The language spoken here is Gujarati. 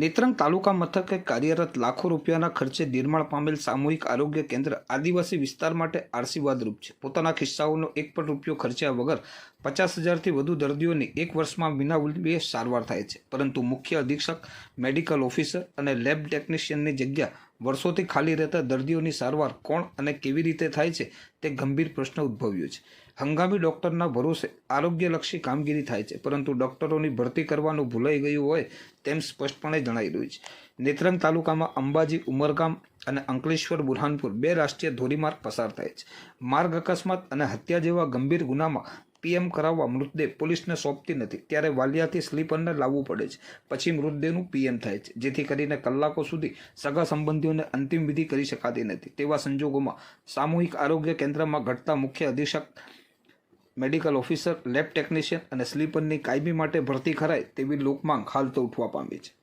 નેત્રંગ તાલુકા મથકે કાર્યરત લાખો રૂપિયાના ખર્ચે નિર્માણ પામેલ સામૂહિક આરોગ્ય કેન્દ્ર આદિવાસી વિસ્તાર માટે આશીર્વાદરૂપ છે. પોતાના ખિસ્સાઓનો એક પણ રૂપિયો ખર્ચ્યા વગર પચાસ હજારથી વધુ દર્દીઓની એક વર્ષમાં વિનામૂલ્યે સારવાર થાય છે. પરંતુ મુખ્ય અધિક્ષક, મેડિકલ ઓફિસર અને લેબ ટેકનિશિયનની જગ્યા વર્ષોથી ખાલી રહેતા દર્દીઓની સારવાર કોણ અને કેવી રીતે થાય છે તે ગંભીર પ્રશ્ન ઉદ્ભવ્યો છે. હંગામી ડૉક્ટરના ભરોસે આરોગ્યલક્ષી કામગીરી થાય છે, પરંતુ ડૉક્ટરોની ભરતી કરવાનું ભૂલાઈ ગયું હોય તેમ સ્પષ્ટપણે જણાઈ રહ્યું છે. નેત્રંગ તાલુકામાં અંબાજી, ઉમરગામ અને અંકલેશ્વર, બુરહાનપુર બે રાષ્ટ્રીય ધોરીમાર્ગ પસાર થાય છે. માર્ગ અકસ્માત અને હત્યા જેવા ગંભીર ગુનામાં પીએમ કરાવવા મૃતદેહ પોલીસને સોંપતી નથી. ત્યારે વાલિયાથી સ્લીપરને લાવવું પડે છે. પછી મૃતદેહનું પીએમ થાય છે. જેથી કરીને કલાકો સુધી સગા સંબંધીઓને અંતિમ વિધિ કરી શકાતી નથી. તેવા સંજોગોમાં સામૂહિક આરોગ્ય કેન્દ્રમાં ઘટતા મુખ્ય અધિક્ષક, મેડિકલ ઓફિસર, લેબ ટેકનિશિયન અને સ્લીપરની કાયમી માટે ભરતી કરાય તેવી લોકમાંગ હાલ તો ઉઠવા પામી છે.